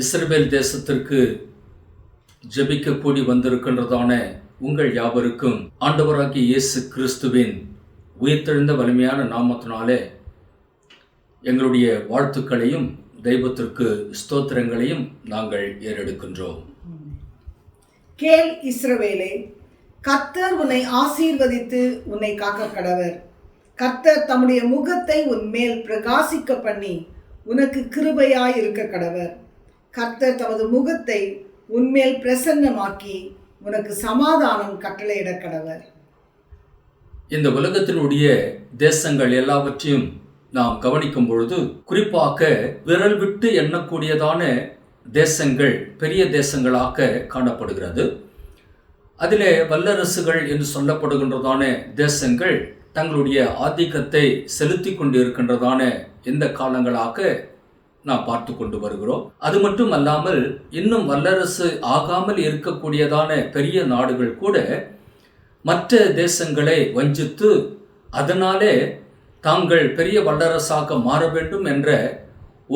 Israel தேசத்திற்கு ஜபிக்க கூடி வந்திருக்கின்றதான உங்கள் யாவருக்கும் ஆண்டவராகிய இயேசு கிறிஸ்துவின் உயிர்த்தெழுந்த வலிமையான நாமத்தினாலே எங்களுடைய வாழ்த்துக்களையும் தெய்வத்திற்கு ஸ்தோத்திரங்களையும் நாங்கள் ஏறெடுக்கின்றோம். கேள் இஸ்ரவேலே கர்த்தர் உன்னை ஆசீர்வதித்து உன்னை காக்க கடவர். கர்த்தர் தம்முடைய முகத்தை உன் மேல் பிரகாசிக்க பண்ணி உனக்கு கிருபையாய் இருக்க கடவர். கர்த்தர் தமது முகத்தை உன்மேல் பிரசன்னமாக்கி உனக்கு சமாதானம் கட்டளையிட கடவர். இந்த உலகத்தினுடைய தேசங்கள் எல்லாவற்றையும் நாம் கவனிக்கும் பொழுது குறிப்பாக விரல் விட்டு எண்ணக்கூடியதான தேசங்கள் பெரிய தேசங்களாக காணப்படுகிறது. அதிலே வல்லரசுகள் என்று சொல்லப்படுகின்றதான தேசங்கள் தங்களுடைய ஆதிக்கத்தை செலுத்தி கொண்டு இருக்கின்றதான இந்த காலங்களாக நாம் பார்த்து கொண்டு வருகிறோம். அது மட்டும் அல்லாமல் இன்னும் வல்லரசு ஆகாமல் இருக்கக்கூடியதான பெரிய நாடுகள் கூட மற்ற தேசங்களை வஞ்சித்து அதனாலே தாங்கள் பெரிய வல்லரசாக மாற வேண்டும் என்ற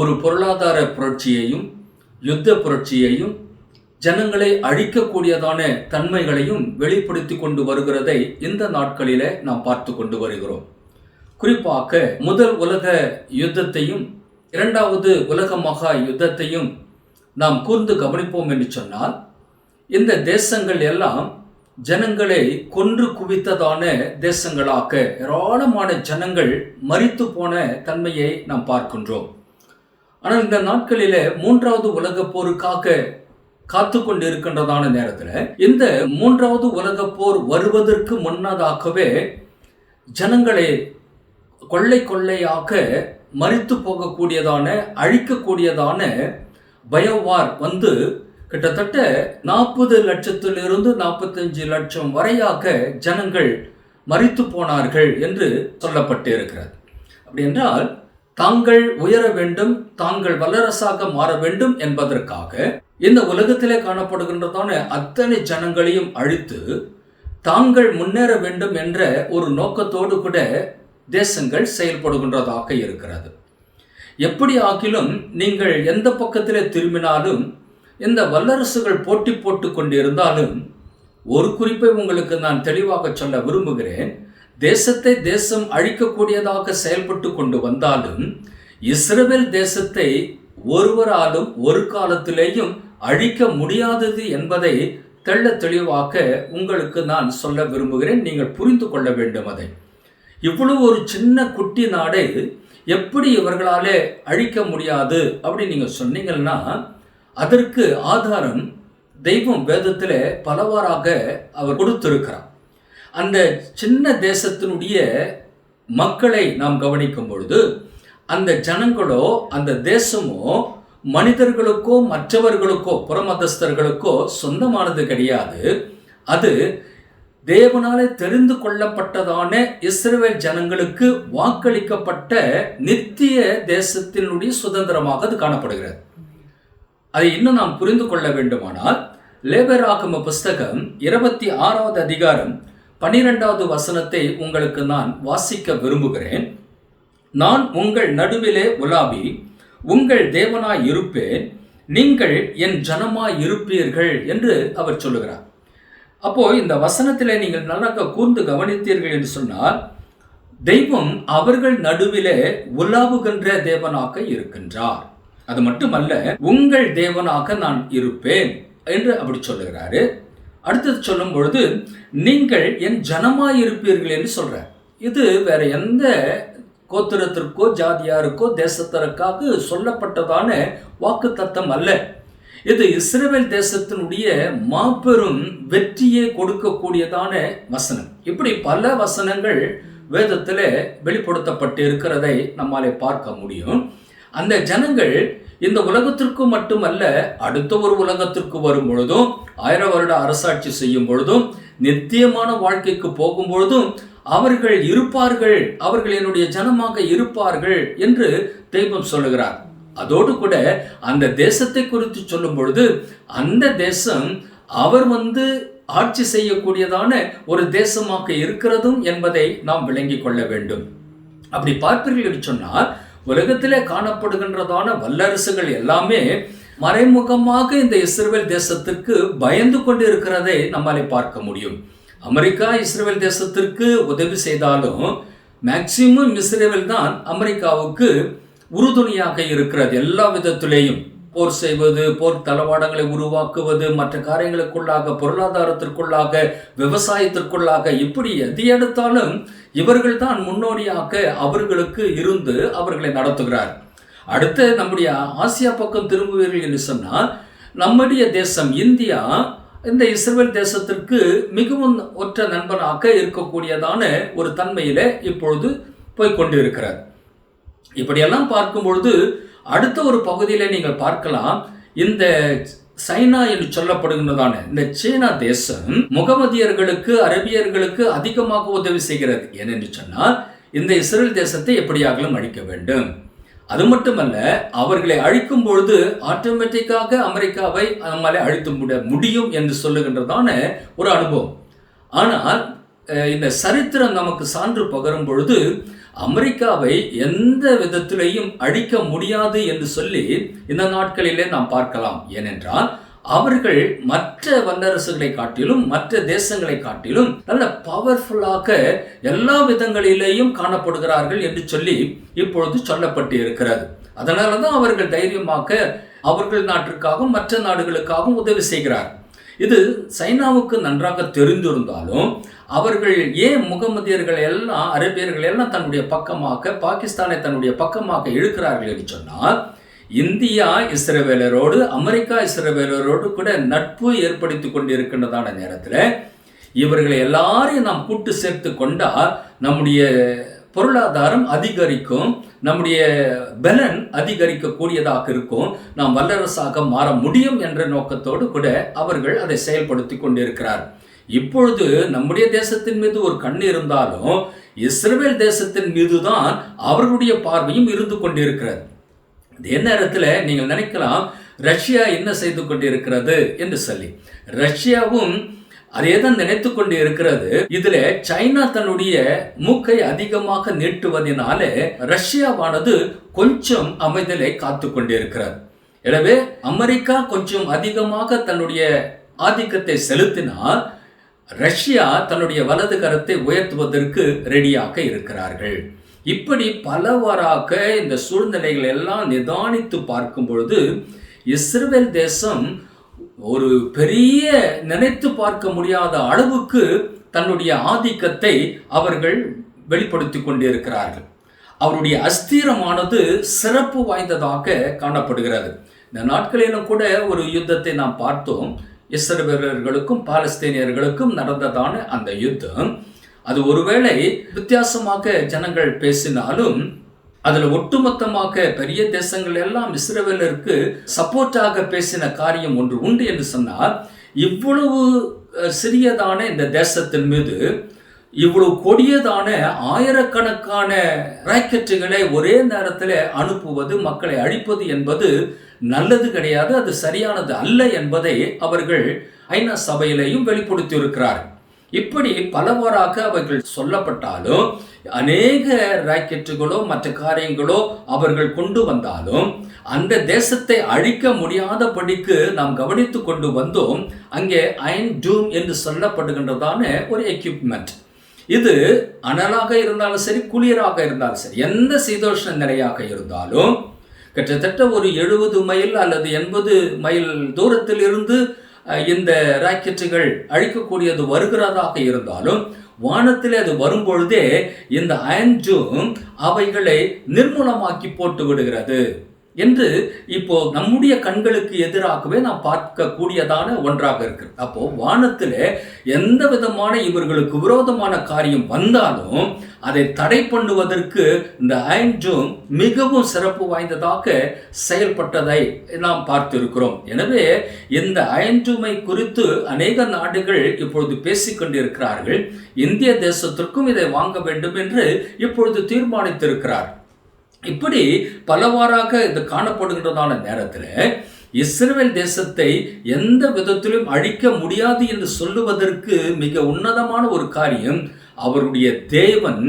ஒரு பொருளாதார புரட்சியையும் யுத்த புரட்சியையும் ஜனங்களை அழிக்கக்கூடியதான தன்மைகளையும் வெளிப்படுத்தி கொண்டு வருகிறதை இந்த நாட்களிலே நாம் பார்த்து கொண்டு வருகிறோம். குறிப்பாக முதல் உலக யுத்தத்தையும் இரண்டாவது உலக மகா யுத்தத்தையும் நாம் கூர்ந்து கவனிப்போம் என்று சொன்னால் இந்த தேசங்கள் எல்லாம் ஜனங்களை கொன்று குவித்ததான தேசங்களாக ஏராளமான ஜனங்கள் மறித்து போன தன்மையை நாம் பார்க்கின்றோம். ஆனால் இந்த நாட்களிலே மூன்றாவது உலக போருக்காக காத்து கொண்டு இருக்கின்றதான நேரத்தில் இந்த மூன்றாவது உலக போர் வருவதற்கு முன்னதாகவே ஜனங்களை கொள்ளை கொள்ளையாக மறித்து போகக்கூடியதான அழிக்கக்கூடியதான பயோவார் வந்து கிட்டத்தட்ட நாற்பது லட்சத்திலிருந்து நாற்பத்தஞ்சு லட்சம் வரையாக ஜனங்கள் மறித்து போனார்கள் என்று சொல்லப்பட்டு இருக்கிறது அப்படி என்றால் தாங்கள் உயர வேண்டும் தாங்கள் வல்லரசாக மாற வேண்டும் என்பதற்காக இந்த உலகத்திலே காணப்படுகின்றதான அத்தனை ஜனங்களையும் அழித்து தாங்கள் முன்னேற வேண்டும் என்ற ஒரு நோக்கத்தோடு கூட தேசங்கள் செயல்படுகின்றதாக இருக்கிறது. எப்படி ஆகிலும் நீங்கள் எந்த பக்கத்திலே திரும்பினாலும் இந்த வல்லரசுகள் போட்டி போட்டு கொண்டிருந்தாலும் ஒரு குறிப்பை உங்களுக்கு நான் தெளிவாக சொல்ல விரும்புகிறேன். தேசத்தை தேசம் அழிக்கக்கூடியதாக செயல்பட்டு கொண்டு வந்தாலும் இஸ்ரேல் தேசத்தை ஒருவராலும் ஒரு காலத்திலேயும் அழிக்க முடியாதது என்பதை தெள்ள தெளிவாக உங்களுக்கு நான் சொல்ல விரும்புகிறேன். நீங்கள் புரிந்து கொள்ள வேண்டும் அதை. இவ்வளவு ஒரு சின்ன குட்டி நாடை எப்படி இவர்களாலே அழிக்க முடியாது அப்படின்னு நீங்கள் சொன்னீங்கன்னா அதற்கு ஆதாரம் தெய்வம் வேதத்தில் பலவாறாக அவர் கொடுத்திருக்கிறார். அந்த சின்ன தேசத்தினுடைய மக்களை நாம் கவனிக்கும் பொழுது அந்த ஜனங்களோ அந்த தேசமோ மனிதர்களுக்கோ மற்றவர்களுக்கோ புறமதஸ்தர்களுக்கோ சொந்தமானது கிடையாது. அது தேவனாலே தெரிந்து கொள்ளப்பட்டதான இஸ்ரேல் ஜனங்களுக்கு வாக்களிக்கப்பட்ட நித்திய தேசத்தினுடைய சுதந்திரமாக அது காணப்படுகிறது. அதை இன்னும் நாம் புரிந்து கொள்ள வேண்டுமானால் லேபர் லேபராகம புஸ்தகம் இருபத்தி ஆறாவது அதிகாரம் பனிரெண்டாவது வசனத்தை உங்களுக்கு நான் வாசிக்க விரும்புகிறேன். நான் உங்கள் நடுவிலே உலாவி உங்கள் தேவனாய் இருப்பேன் நீங்கள் என் ஜனமாய் இருப்பீர்கள் என்று அவர் சொல்லுகிறார். அப்போ இந்த வசனத்திலே நீங்கள் நல்லா கூர்ந்து கவனித்தீர்கள் என்று சொன்னால் தெய்வம் அவர்கள் நடுவிலே உலாவுகின்ற தேவனாக இருக்கின்றார். அது மட்டுமல்ல உங்கள் தேவனாக நான் இருப்பேன் என்று அப்படி சொல்லுகிறாரு. அடுத்தது சொல்லும் பொழுது நீங்கள் என் ஜனமாயிருப்பீர்கள் என்று சொல்றார். இது வேற எந்த கோத்திரத்திற்கோ ஜாதியாருக்கோ தேசத்திற்காக சொல்லப்பட்டதான வாக்கு தத்தம் அல்ல. இது இஸ்ரேல் தேசத்தினுடைய மாபெரும் வெற்றியை கொடுக்கக்கூடியதான வசனம். இப்படி பல வசனங்கள் வேதத்தில் வெளிப்படுத்தப்பட்டு இருக்கிறதை நம்மாலே பார்க்க முடியும். அந்த ஜனங்கள் இந்த உலகத்திற்கு மட்டுமல்ல அடுத்த ஒரு உலகத்திற்கு வரும் பொழுதும் ஆயிரம் வருட அரசாட்சி செய்யும் பொழுதும் நித்தியமான வாழ்க்கைக்கு போகும் பொழுதும் அவர்கள் இருப்பார்கள் அவர்கள் என்னுடைய ஜனமாக இருப்பார்கள் என்று தெய்வம் சொல்லுகிறார். அதோடு கூட அந்த தேசத்தை குறித்து சொல்லும் பொழுது அந்த தேசம் அவர் வந்து ஆட்சி செய்யக்கூடியதான ஒரு தேசமாக இருக்கிறதும் என்பதை நாம் விளங்கிக் கொள்ள வேண்டும். அப்படி பார்ப்பீர்கள் என்று சொன்னால் உலகத்திலே காணப்படுகின்றதான வல்லரசுகள் எல்லாமே மறைமுகமாக இந்த இஸ்ரேல் தேசத்திற்கு பயந்து கொண்டு இருக்கிறதை நம்மாலே பார்க்க முடியும். அமெரிக்கா இஸ்ரேல் தேசத்திற்கு உதவி செய்தாலும் மேக்சிமம் இஸ்ரேல் தான் அமெரிக்காவுக்கு உறுதுணையாக இருக்கிறது. எல்லா விதத்திலேயும் போர் செய்வது போர் தளவாடங்களை உருவாக்குவது மற்ற காரியங்களுக்குள்ளாக பொருளாதாரத்திற்குள்ளாக விவசாயத்திற்குள்ளாக இப்படி எது எடுத்தாலும் இவர்கள் தான் முன்னோடியாக அவர்களுக்கு இருந்து அவர்களை நடத்துகிறார். அடுத்து நம்முடைய ஆசியா பக்கம் திரும்புவீர்கள் என்று சொன்னால் நம்முடைய தேசம் இந்தியா இந்த இஸ்ரேல் தேசத்திற்கு மிகவும் ஒற்ற நண்பனாக இருக்கக்கூடியதான ஒரு தன்மையில இப்பொழுது போய்கொண்டிருக்கிறார் இப்படியெல்லாம் பார்க்கும் பொழுது அடுத்த ஒரு பகுதியில் நீங்கள் பார்க்கலாம் இந்த சைனா என்று சொல்லப்படுகின்றதான இந்த சீனா தேசம் முகமதியர்களுக்கு அரபியர்களுக்கு அதிகமாக உதவி செய்கிறது. ஏனென்று சொன்னால் இந்த இஸ்ரேல் தேசத்தை எப்படியாகலும் அழிக்க வேண்டும். அது மட்டுமல்ல அவர்களை அழிக்கும் பொழுது ஆட்டோமேட்டிக்காக அமெரிக்காவை நம்மளை அழித்து முட முடியும் என்று சொல்லுகின்றதான ஒரு அனுபவம். ஆனால் இந்த சரித்திரம் நமக்கு சான்று பகரும் பொழுது அமெரிக்காவை எந்த விதத்திலையும் அழிக்க முடியாது என்று சொல்லி இந்த நாட்களிலே நாம் பார்க்கலாம். ஏனென்றால் அவர்கள் மற்ற வல்லரசுகளை காட்டிலும் மற்ற தேசங்களை காட்டிலும் நல்ல பவர்ஃபுல்லாக எல்லா விதங்களிலேயும் காணப்படுகிறார்கள் என்று சொல்லி இப்பொழுது சொல்லப்பட்டு இருக்கிறது அதனால தான் அவர்கள் தைரியமாக அவர்கள் நாட்டிற்காகவும் மற்ற நாடுகளுக்காகவும் உதவி செய்கிறார் இது சைனாவுக்கு நன்றாக தெரிந்திருந்தாலும் அவர்கள் ஏன் முகமதியர்கள் எல்லாம் அரேபியர்கள் எல்லாம் தன்னுடைய பக்கமாக பாகிஸ்தானை தன்னுடைய பக்கமாக இழுக்கிறார்கள் என்று சொன்னால் இந்தியா இஸ்ரேவேலரோடு அமெரிக்கா இஸ்ரேவேலரோடு கூட நட்பு ஏற்படுத்தி கொண்டிருக்கின்றதான நேரத்தில் இவர்களை எல்லாரையும் நாம் கூட்டு சேர்த்து கொண்டால் நம்முடைய பொருளாதாரம் அதிகரிக்கும் நம்முடைய பலன் அதிகரிக்கக்கூடியதாக இருக்கும் நாம் வல்லரசாக மாற முடியும் என்ற நோக்கத்தோடு கூட அவர்கள் அதை செயல்படுத்தி கொண்டிருக்கிறார். இப்பொழுது நம்முடைய தேசத்தின் மீது ஒரு கண் இருந்தாலும் இஸ்ரேல் தேசத்தின் மீதுதான் அவர்களுடைய பார்வையும் இருந்து கொண்டிருக்கிறது. அதே நேரத்தில் நீங்கள் நினைக்கலாம் ரஷ்யா என்ன செய்து கொண்டிருக்கிறது என்று சொல்லி. ரஷ்யாவும் அதே தான் நினைத்து கொண்டு இருக்கிறது இதுல சைனா தன்னுடைய மூக்கை அதிகமாக நீட்டுவதனாலே ரஷ்யாவானது கொஞ்சம் அமைதலை காத்து கொண்டிருக்கிறது. எனவே அமெரிக்கா கொஞ்சம் அதிகமாக தன்னுடைய ஆதிக்கத்தை செலுத்தினால் ரஷ்யா தன்னுடைய வலது கரத்தை உயர்த்துவதற்கு ரெடியாக இருக்கிறார்கள். இப்படி பலவாறாக இந்த சூழ்நிலைகள் எல்லாம் நிதானித்து பார்க்கும் பொழுது இஸ்ரேல் தேசம் ஒரு பெரிய நினைத்து பார்க்க முடியாத அளவுக்கு தன்னுடைய ஆதிக்கத்தை அவர்கள் வெளிப்படுத்தி கொண்டிருக்கிறார்கள். அவருடைய அஸ்திரமானது சிறப்பு வாய்ந்ததாக காணப்படுகிறது. இந்த நாட்களிலும் கூட ஒரு யுத்தத்தை நாம் பார்த்தோம். இஸ்ரவேலர்களுக்கும் பாலஸ்தீனியர்களுக்கும் நடந்ததான அந்த யுத்தம். அது ஒருவேளை வித்தியாசமாக ஜனங்கள் பேசினாலும் அதுல ஒட்டுமொத்தமாக பெரிய தேசங்கள் எல்லாம் இஸ்ரேவேலருக்கு சப்போர்ட்டாக பேசின காரியம் ஒன்று உண்டு என்று சொன்னால் இவ்வளவு சிறியதான இந்த தேசத்தின் மீது இவ்வளவு கொடியதான ஆயிரக்கணக்கான ராக்கெட்டுகளை ஒரே நேரத்தில் அனுப்புவது மக்களை அழிப்பது என்பது நல்லது கிடையாது அது சரியானது அல்ல என்பதை அவர்கள் ஐநா சபையிலேயும் வெளிப்படுத்தி இருக்கிறார் இப்படி பலவாறாக அவர்கள் சொல்லப்பட்டாலும் அநேக ராக்கெட்டுகளோ மற்ற காரியங்களோ அவர்கள் கொண்டு வந்தாலும் அந்த தேசத்தை அழிக்க முடியாதபடிக்கு நாம் கவனித்து கொண்டு வந்தோம். அங்கே அயன் டூம் என்று சொல்லப்படுகின்றதான ஒரு எக்யூப்மெண்ட் இது அனலாக இருந்தாலும் சரி குளிராக இருந்தாலும் சரி எந்த சீதோஷ்ண நிலையாக இருந்தாலும் கிட்டத்தட்ட ஒரு எழுபது மைல் அல்லது எண்பது மைல் தூரத்தில் இருந்து இந்த ராக்கெட்டுகள் அழிக்கக்கூடியது வருகிறதாக இருந்தாலும் வானத்தில் அது வரும்பொழுதே இந்த அயன்ஜும் அவைகளை நிர்மூலமாக்கி போட்டு விடுகிறது. என்று இப்போ நம்முடைய கண்களுக்கு எதிராகவே நாம் பார்க்கக்கூடியதான ஒன்றாக இருக்கு அப்போ வானத்திலே எந்த விதமான இவர்களுக்கு விரோதமான காரியம் வந்தாலும் அதை தடை பண்ணுவதற்கு இந்த அயன்ஜூம் மிகவும் சிறப்பு வாய்ந்ததாக செயல்பட்டதை நாம் பார்த்திருக்கிறோம். எனவே இந்த அயன்ஜூமை குறித்து அநேக நாடுகள் இப்பொழுது பேசிக் கொண்டிருக்கிறார்கள். இந்திய தேசத்திற்கும் இதை வாங்க வேண்டும் என்று இப்பொழுது தீர்மானித்திருக்கிறார்கள். இப்படி பலவாறாக இது காணப்படுகின்றதான நேரத்தில் இஸ்ரேல் தேசத்தை எந்த விதத்திலும் அழிக்க முடியாது என்று சொல்லுவதற்கு மிக உன்னதமான ஒரு காரியம் அவருடைய தேவன்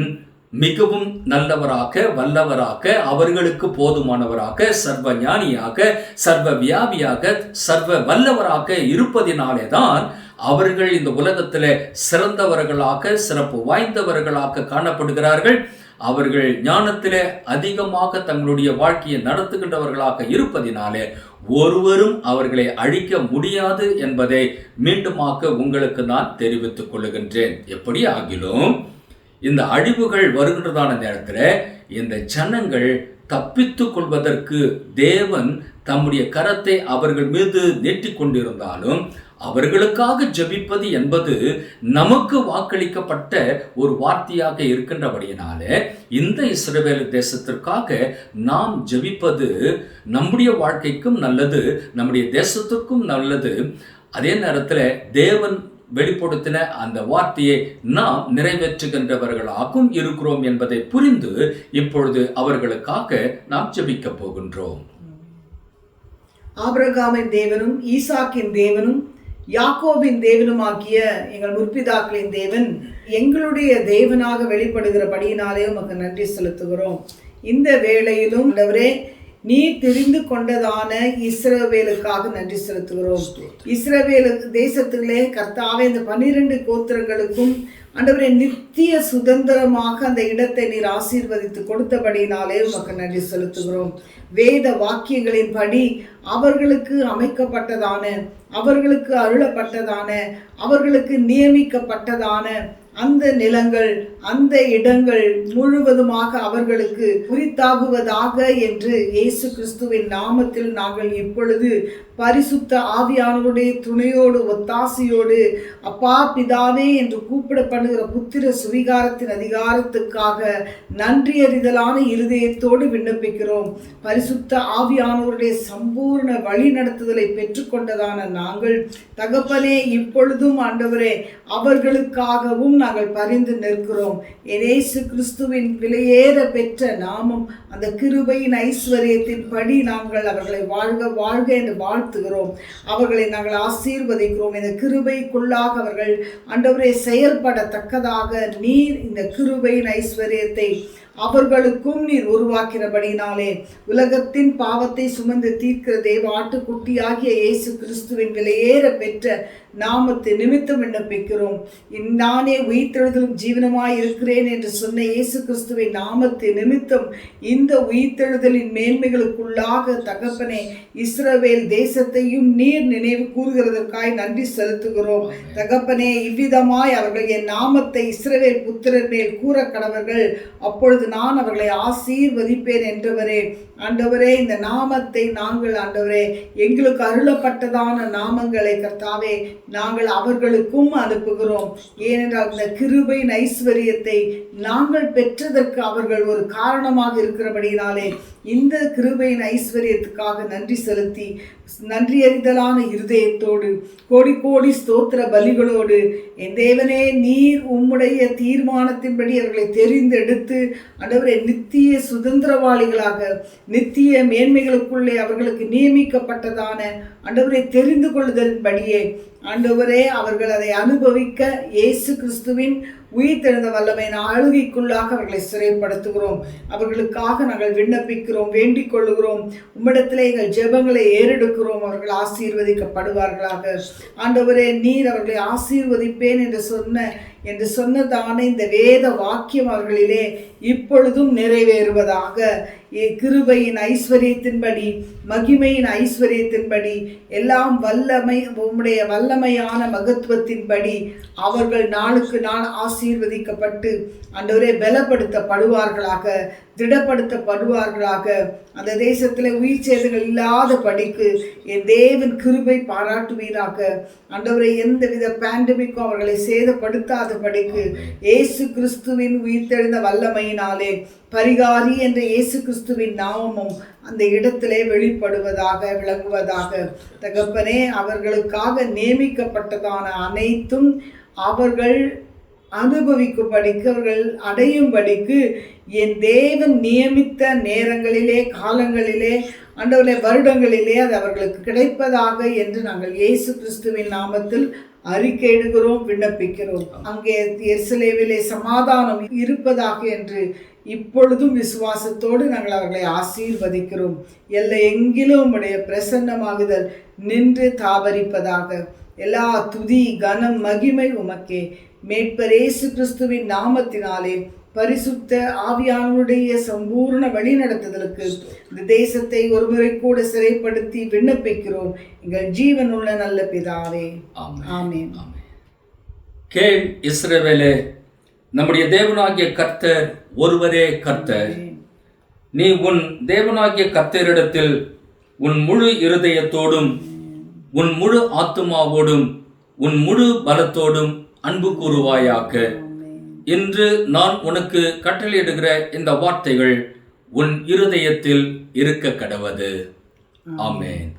மிகவும் நல்லவராக வல்லவராக அவர்களுக்கு போதுமானவராக சர்வ ஞானியாக சர்வ வியாபியாக சர்வ வல்லவராக இருப்பதினாலே தான் அவர்கள் இந்த உலகத்தில் சிறந்தவர்களாக சிறப்பு வாய்ந்தவர்களாக காணப்படுகிறார்கள். அவர்கள் ஞானத்திலே அதிகமாக தங்களுடைய வாழ்க்கையை நடத்துகின்றவர்களாக இருப்பதினாலே ஒருவரும் அவர்களை அழிக்க முடியாது என்பதை மீண்டுமாக உங்களுக்கு நான் தெரிவித்துக் கொள்ளுகின்றேன். எப்படி ஆகிலும் இந்த அழிவுகள் வருகின்றதான நேரத்தில் இந்த ஜனங்கள் தப்பித்துக் கொள்வதற்கு தேவன் தம்முடைய கரத்தை அவர்கள் மீது நீட்டிக் கொண்டிருந்தாலும் அவர்களுக்காக ஜெபிப்பது என்பது நமக்கு வாக்களிக்கப்பட்ட ஒரு வார்த்தையாக இருக்கின்றபடியினாலே இந்த இஸ்ரவேல் தேசத்திற்காக நாம் ஜெபிப்பது நம்முடைய வாழ்க்கைக்கும் நல்லது நம்முடைய தேசத்துக்கும் நல்லது. அதே நேரத்தில் தேவன் வெளிப்படுத்தின அந்த வார்த்தையை நாம் நிறைவேற்றுகின்றவர்களாகவும் இருக்கிறோம் என்பதை புரிந்து இப்பொழுது அவர்களுக்காக நாம் ஜெபிக்க போகின்றோம். ஆபிரகாமின் தேவனும் ஈசாக்கின் தேவனும் யாக்கோபின் தேவனுமாக்கிய எங்கள் முற்பிதாக்களின் தேவன் எங்களுடைய தேவனாக வெளிப்படுகிறபடியினாலே உமக்கு நன்றி செலுத்துகிறோம். இந்த வேளையிலும் ஆண்டவரே நீ தெரிந்து கொண்டதான இஸ்ரவேலுக்காக நன்றி செலுத்துகிறோம். இஸ்ரவேலு தேசத்திலே கர்த்தாவே இந்த பன்னிரண்டு கோத்திரங்களுக்கும் ஆண்டவரே நித்திய சுதந்திரமாக அந்த இடத்தை நீர் ஆசீர்வதித்து கொடுத்தபடியினாலே உமக்கு நன்றி செலுத்துகிறோம். வேத வாக்கியங்களின் படி அவர்களுக்கு அமைக்கப்பட்டதான அவர்களுக்கு அருளப்பட்டதான அவர்களுக்கு நியமிக்கப்பட்டதான அந்த நிலங்கள் அந்த இடங்கள் முழுவதுமாக அவர்களுக்கு குறித்தாகுவதாக என்று இயேசு கிறிஸ்துவின் நாமத்தில் நாங்கள் இப்பொழுது பரிசுத்த ஆவியானவருடைய துணையோடு ஒத்தாசையோடு அப்பா பிதாவே என்று கூப்பிடப்படுகிற புத்திர சுவிகாரத்தின் அதிகாரத்துக்காக நன்றி அறிதலான இருதயத்தோடு விண்ணப்பிக்கிறோம். பரிசுத்த ஆவியானவருடைய சம்பூர்ண வழி நடத்துதலை பெற்றுக்கொண்டதான நாங்கள் தகப்பனே இப்பொழுதும் ஆண்டவரே அவர்களுக்காகவும் நாங்கள் பரிந்து நிற்கிறோம். எனேசு கிறிஸ்துவின் விலையேற பெற்ற நாமம் அந்த கிருபையின் ஐஸ்வர்யத்தின் படி நாங்கள் அவர்களை வாழ்க வாழ்க என்று வாழ்த்துகிறோம் அவர்களை நாங்கள் ஆசீர்வதிக்கிறோம். இந்த கிருபைக்குள்ளாக அவர்கள் ஆண்டவரே செயல்படத்தக்கதாக நீர் இந்த கிருபையின் ஐஸ்வர்யத்தை அவர்களுக்கும் நீர் உருவாக்கிறபடினாலே உலகத்தின் பாவத்தை சுமந்து தீர்க்கிற தேவ ஆட்டுக்குட்டியாகிய இயேசு கிறிஸ்துவின் விலையேற பெற்ற நாமத்தை நிமித்தம் விண்ணப்பிக்கிறோம். நானே உயிர்த்தெழுதலும் ஜீவனமாய் இருக்கிறேன் என்று சொன்ன இயேசு கிறிஸ்துவின் நாமத்தை நிமித்தம் இந்த உயிர்த்தெழுதலின் மேன்மைகளுக்குள்ளாக தகப்பனே இஸ்ரவேல் தேசத்தையும் நீர் நினைவு கூறுகிறதற்காய் நன்றி செலுத்துகிறோம். தகப்பனே இவ்விதமாய் அவர்கள் என் நாமத்தை இஸ்ரவேல் புத்திரர் மேல் கூற கடவர்கள் அப்பொழுது நான் அவர்களை ஆசீர்வதிப்பேன் என்றவரே. ஆண்டவரே இந்த நாமத்தை நாங்கள் ஆண்டவரே எங்களுக்கு அருளப்பட்டதான நாமங்களை கர்த்தாவே நாங்கள் அவர்களுக்கும் அனுப்புகிறோம். ஏனென்றால் இந்த கிருபையின் ஐஸ்வர்யத்தை நாங்கள் பெற்றதற்கு அவர்கள் ஒரு காரணமாக இருக்கிறபடினாலே இந்த கிருபையின் ஐஸ்வர்யத்துக்காக நன்றி செலுத்தி நன்றி அறிதலான இருதயத்தோடு கோடி கோடி ஸ்தோத்திர பலிகளோடு என் தேவனே நீர் உம்முடைய தீர்மானத்தின்படி அவர்களை தெரிந்தெடுத்து ஆண்டவரே நித்திய சுதந்திரவாளிகளாக நித்திய மேன்மைகளுக்குள்ளே அவர்களுக்கு நியமிக்கப்பட்டதான அண்டவரை தெரிந்து கொள்ளுதல் படியே ஆண்டவரே அவர்கள் அதை அனுபவிக்க இயேசு கிறிஸ்துவின் உயிர்த்தெழுந்த வல்லமையின் ஆளுகைக்குள்ளாக அவர்களை சிறைப்படுத்துகிறோம். அவர்களுக்காக நாங்கள் விண்ணப்பிக்கிறோம் வேண்டிக் கொள்ளுகிறோம். உம்மிடத்திலே எங்கள் ஜெபங்களை ஏறெடுக்கிறோம். அவர்கள் ஆசீர்வதிக்கப்படுவார்களாக. ஆண்டவரே நீர் அவர்களை ஆசீர்வதிப்பேன் என்று சொன்ன என்று சொன்னதான இந்த வேத வாக்கியம் அவர்களிலே இப்பொழுதும் நிறைவேறுவதாக. கிருபையின் ஐஸ்வர்யத்தின்படி மகிமையின் ஐஸ்வர்யத்தின்படி எல்லாம் வல்லமை உம்முடைய வல்லமையான மகத்துவத்தின்படி அவர்கள் நாளுக்கு நாள் ஆசீர்வதிக்கப்பட்டு ஆண்டவரே பலப்படுத்தப்படுவார்களாக திடப்படுத்தப்படுவார்களாக. அந்த தேசத்தில் உயிர் சேதங்கள் இல்லாத படிக்கு என் தேவன் கிருபை பாராட்டுவீராக. ஆண்டவரை எந்தவித பேண்டமிக்கும் அவர்களை சேதப்படுத்தாத படிக்கு இயேசு கிறிஸ்துவின் உயிர்த்தெழுந்த வல்லமையினாலே பரிகாரி என்ற இயேசு கிறிஸ்துவின் நாமமும் அந்த இடத்திலே வெளிப்படுவதாக விளங்குவதாக. தகப்பனே அவர்களுக்காக நியமிக்கப்பட்டதான அனைத்தும் அவர்கள் அனுபவிக்கும்படிக்கு அவர்கள் அடையும்படிக்கு என் தேவன் நியமித்த நேரங்களிலே காலங்களிலே ஆண்டவரே வருடங்களிலே அது அவர்களுக்கு கிடைப்பதாக என்று நாங்கள் இயேசு கிறிஸ்துவின் நாமத்தில் அறிக்கையிடுகிறோம் விண்ணப்பிக்கிறோம். அங்கே எருசலேமிலே சமாதானம் இருப்பதாக என்று இப்பொழுதும் விசுவாசத்தோடு நாங்கள் அவர்களை ஆசீர்வதிக்கிறோம். எல்லை எங்கிலும் உம்முடைய பிரசன்னமாகுதல் நின்று தாபரிப்பதாக. எல்லா துதி கனம் மகிமை உமக்கே. மேட்பர் இயேசு கிறிஸ்துவின் நாமத்தினாலே பரிசுத்த ஆவியானுடைய சம்பூர்ண வழிநடத்துதலுக்கு இந்த தேசத்தை ஒருமுறை கூட சிறைப்படுத்தி விண்ணப்பிக்கிறோம். எங்கள் ஜீவனுள்ள நல்ல பிதாவே. ஆமென். கேள் இஸ்ரவேலே நம்முடைய தேவனாகிய கர்த்தர் ஒருவரே கர்த்தர். நீ உன் தேவனாகிய கர்த்தரிடத்தில் உன் முழு இருதயத்தோடும் உன் முழு ஆத்துமாவோடும் உன் முழு பலத்தோடும் அன்பு கூறுவாயாக. இன்று நான் உனக்கு கட்டளையிடுகிற இந்த வார்த்தைகள் உன் இருதயத்தில் இருக்க கடவது. ஆமென்.